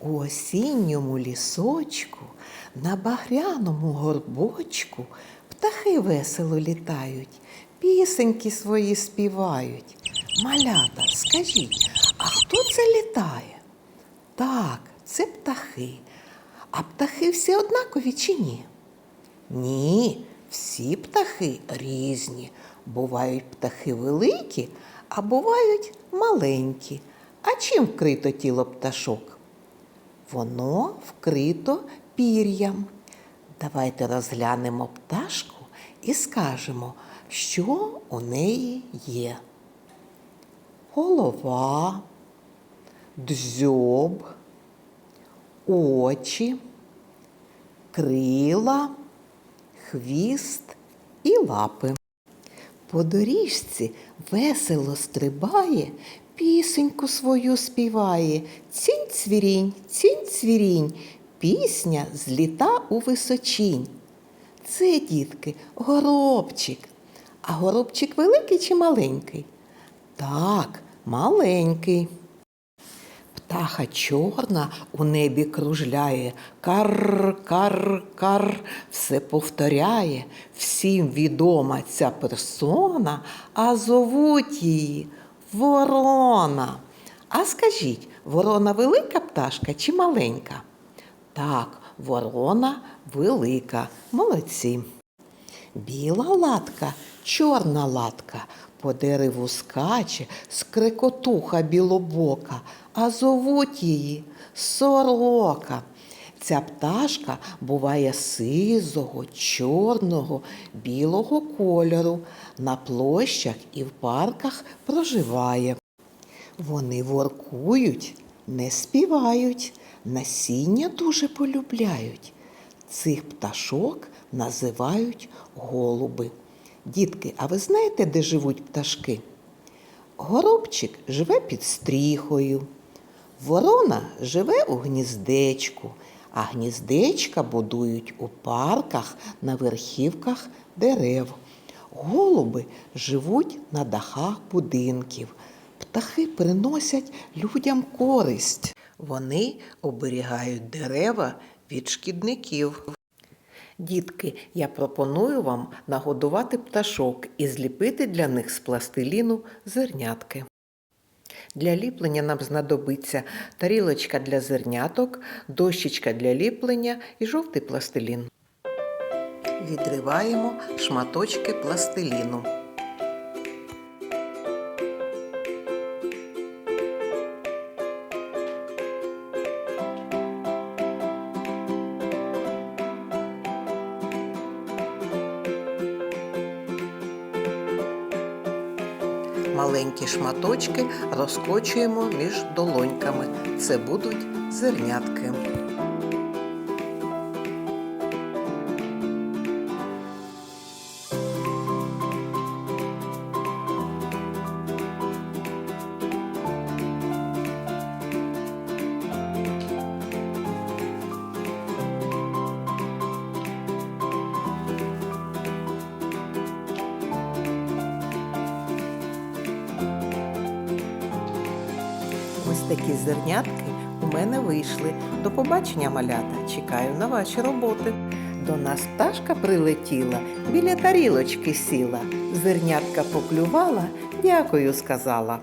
У осінньому лісочку на багряному горбочку птахи весело літають, пісеньки свої співають. Малята, скажіть, а хто це літає? Так, це птахи. А птахи всі однакові чи ні? Ні, всі птахи різні. Бувають птахи великі, а бувають маленькі. А чим вкрито тіло пташок? Воно вкрито пір'ям. Давайте розглянемо пташку і скажемо, що у неї є. Голова, дзьоб, очі, крила, хвіст і лапи. По доріжці весело стрибає, пісеньку свою співає. Цінь цвірінь, цінь цвірінь, пісня зліта у височінь. Це, дітки, горобчик. А горобчик великий чи маленький? Так, маленький. Птаха чорна у небі кружляє, кар, кар, кар, все повторяє. Всім відома ця персона, а зовуть її ворона. А скажіть, ворона велика пташка чи маленька? Так, ворона велика. Молодці. Біла латка, чорна латка, по дереву скаче, скрикотуха білобока, а зовуть її сорока. Ця пташка буває сизого, чорного, білого кольору, на площах і в парках проживає. Вони воркують, не співають, насіння дуже полюбляють. Цих пташок називають голуби. Дітки, а ви знаєте, де живуть пташки? Горобчик живе під стріхою, ворона живе у гніздечку, а гніздечка будують у парках на верхівках дерев. Голуби живуть на дахах будинків. Птахи приносять людям користь. Вони оберігають дерева від шкідників. Дітки, я пропоную вам нагодувати пташок і зліпити для них з пластиліну зернятки. Для ліплення нам знадобиться тарілочка для зерняток, дощечка для ліплення і жовтий пластилін. Відриваємо шматочки пластиліну. Маленькі шматочки розкочуємо між долоньками. Це будуть зернятки. Ось такі зернятки у мене вийшли. До побачення, малята. Чекаю на ваші роботи. До нас пташка прилетіла, біля тарілочки сіла. Зернятка поклювала, дякую сказала.